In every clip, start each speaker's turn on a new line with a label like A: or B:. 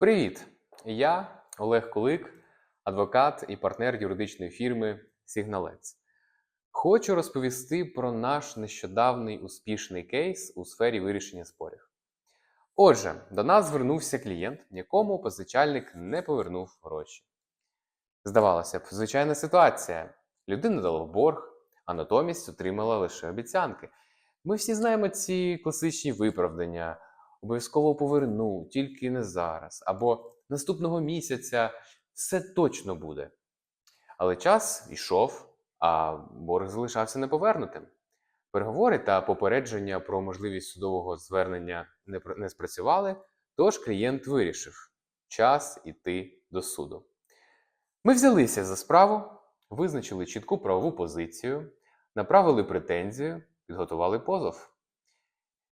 A: Привіт! Я Олег Кулик, адвокат і партнер юридичної фірми Сігналець. Хочу розповісти про наш нещодавний успішний кейс у сфері вирішення спорів. Отже, до нас звернувся клієнт, якому позичальник не повернув гроші. Здавалося б, звичайна ситуація. Людина дала борг, а натомість отримала лише обіцянки. Ми всі знаємо ці класичні виправдання обов'язково поверну, тільки не зараз, або наступного місяця все точно буде. Але час ішов, а борг залишався неповернутим. Переговори та попередження про можливість судового звернення не, не спрацювали, тож клієнт вирішив час іти до суду. Ми взялися за справу, визначили чітку правову позицію, направили претензію, підготували позов.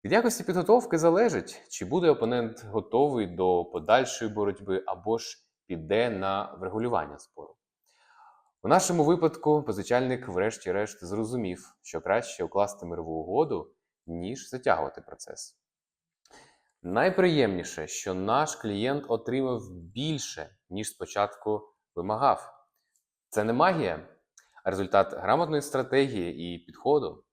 A: Від якості підготовки залежить, чи буде опонент готовий до подальшої боротьби або ж піде на врегулювання спору. У нашому випадку позичальник, врешті-решт, зрозумів, що краще укласти мирову угоду, ніж затягувати процес. Найприємніше, що наш клієнт отримав більше, ніж спочатку вимагав. Це не магія, а результат грамотної стратегії і підходу.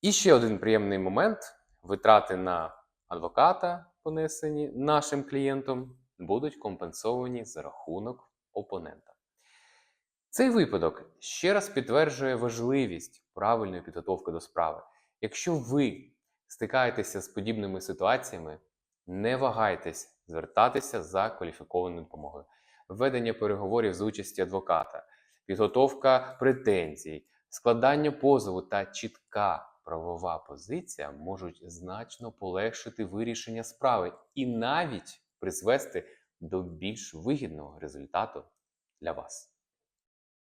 A: І ще один приємний момент: витрати на адвоката, понесені нашим клієнтом, будуть компенсовані за рахунок опонента. Цей випадок ще раз підтверджує важливість правильної підготовки до справи. Якщо ви стикаєтеся з подібними ситуаціями, не вагайтесь звертатися за кваліфікованою допомогою. Ведення переговорів з участі адвоката, підготовка претензій, складання позову та чітка правова позиція можуть значно полегшити вирішення справи і навіть призвести до більш вигідного результату для вас.